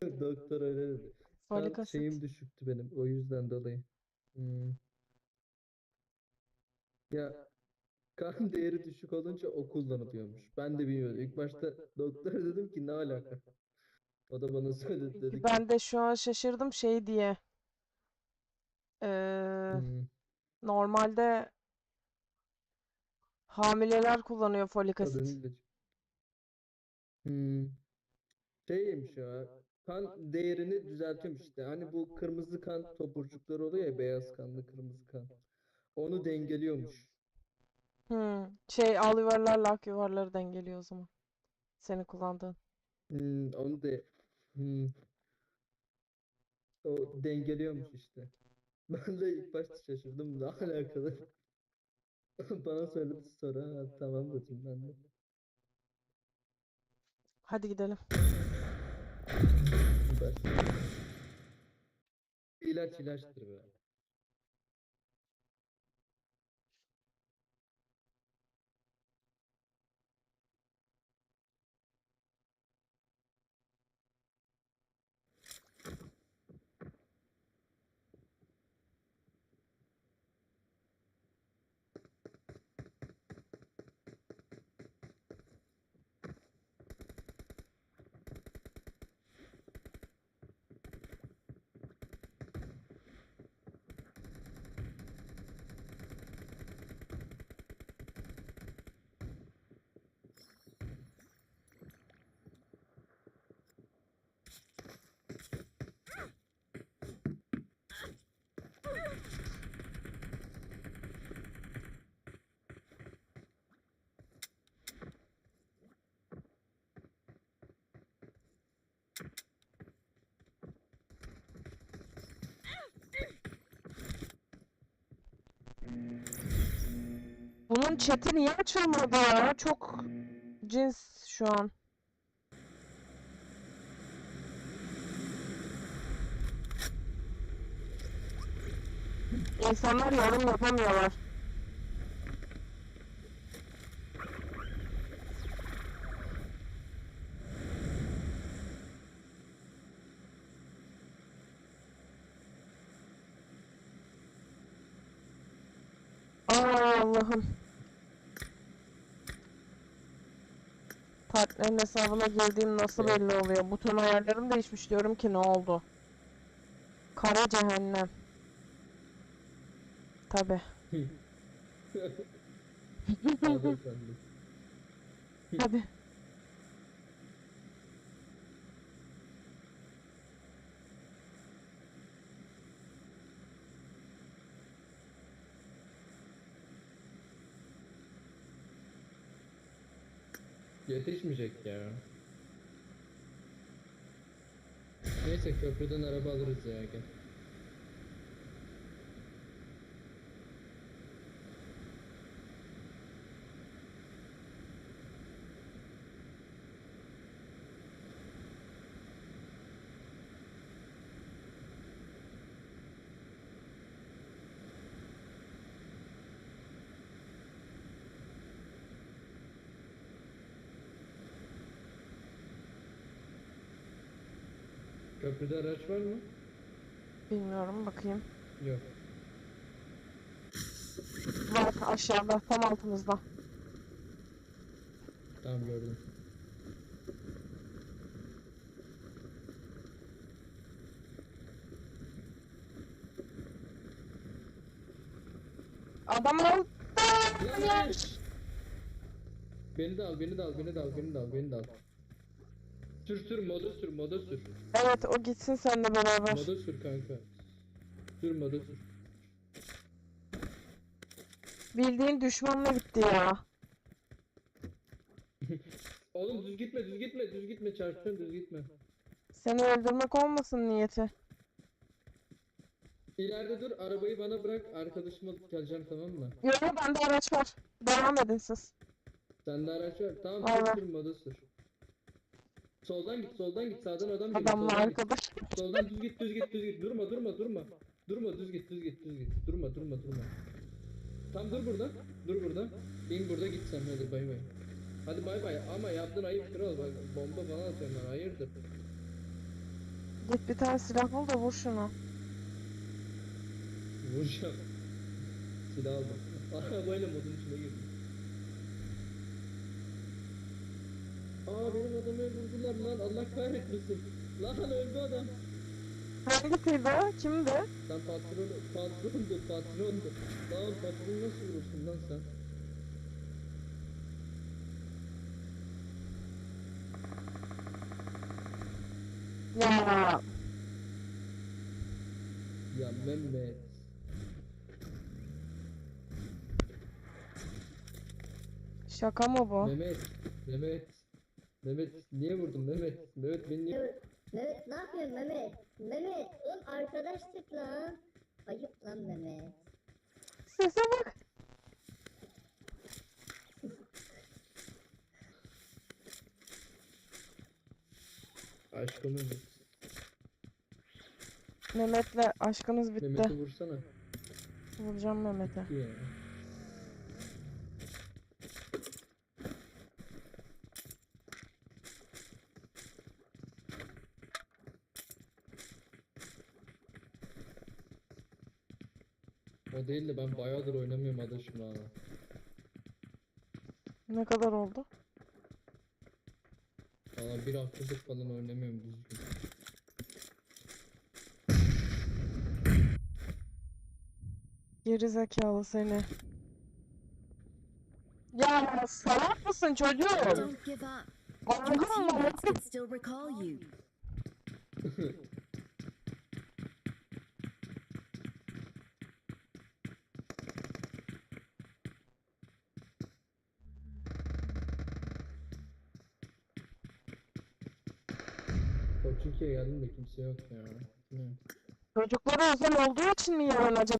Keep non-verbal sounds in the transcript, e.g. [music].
Doktor öyle dedi. Folik Kan asit. şeyim düşüktü benim o yüzden dolayı. Hmm. Ya kan değeri düşük olunca o kullanılıyormuş. Ben de bilmiyordum. İlk başta doktor dedim ki ne alaka? O da bana söyledi dedi ki Ben de şu an şaşırdım şey diye. Ee, hmm, normalde hamileler kullanıyor folik asit. ilacı. Hmm. Şeymiş ya kan değerini düzeltiyormuş işte. Hani bu kırmızı kan tomurcukları oluyor ya beyaz kanlı kırmızı kan. Onu dengeliyormuş. Hmm. Şey al yuvarlarla ak yuvarları dengeliyor o zaman. Seni kullandığın. Hmm, onu da hmm, o dengeliyormuş işte. [laughs] Ben de ilk başta şaşırdım ne alakalı. [laughs] Bana söyledi sonra ha, tamam dedim ben de. Hadi gidelim. [laughs] Başka. İlaç ilaçtır be. Bunun chat'i niye açılmadı ya? Çok cins şu an. İnsanlar yorum yapamıyorlar. Allah'ım. Partnerin hesabına girdiğim nasıl belli oluyor? Buton ayarlarım değişmiş diyorum ki ne oldu? Kara cehennem. Tabi. Hadi. Yetişmeyecek ya. Neyse köprüden araba alırız ya gel. Köprüde araç var mı? Bilmiyorum bakayım. Yok. Var aşağıda tam altımızda. Tamam gördüm. Adam. Lan! Beni de al, beni de al, beni de al, beni de al, beni de al. Sür sür, moda sür, moda sür. Evet o gitsin seninle beraber. Moda sür kanka. Sür moda sür. Bildiğin düşmanla gitti ya. [laughs] Oğlum düz gitme, düz gitme, düz gitme, çarpıyorsun düz gitme. Seni öldürmek olmasın niyeti. İleride dur, arabayı bana bırak, arkadaşımı alıp geleceğim tamam mı? Yok bende araç var. Devam edin siz. Sende araç var, tamam sür sür, moda sür. Soldan git, soldan git, sağdan adam geliyor, Adamla soldan git. arkadaş. Soldan düz git, düz git, düz git. Durma, durma, durma. Durma, düz git, düz git, düz git. Durma, durma, durma. Tam dur burada. Dur burada. İn burada git sen hadi bay bay. Hadi bay bay ama yaptığın ayıp kral bak bomba falan atıyorlar hayırdır. Git bir tane silah bul da vur şunu. Vuracağım. Silah aldım. Arabayla modun içine girdim. Aa benim adamı öldürdüler lan Allah kahretmesin. Lan öldü adam. Hangisiydi o? Kimdi? Sen patron, patrondu, patrondu. Lan patron nasıl vurursun lan sen? Ya Ya Mehmet. şaka mı bu? Mehmet. Mehmet. Mehmet niye vurdun Mehmet? Mehmet beni niye... Mehmet, Mehmet ne yapıyorsun Mehmet? Mehmet oğlum arkadaşlık lan. Ayıp lan Mehmet. Sese bak. Aşkım Mehmet. Mehmet'le aşkınız bitti. Mehmet'i vursana. Vuracağım Mehmet'e. Ya. O değil de ben bayağıdır oynamıyorum adaşım ha. Ne kadar oldu? Valla bir haftadır falan oynamıyorum düzgün. Geri zekalı seni. Ya salak mısın çocuğum? Don't give up. Teammates can still recall you. [laughs] Koçinki'ye geldim de kimse yok ya. Çocuklara özel olduğu için mi yarın acaba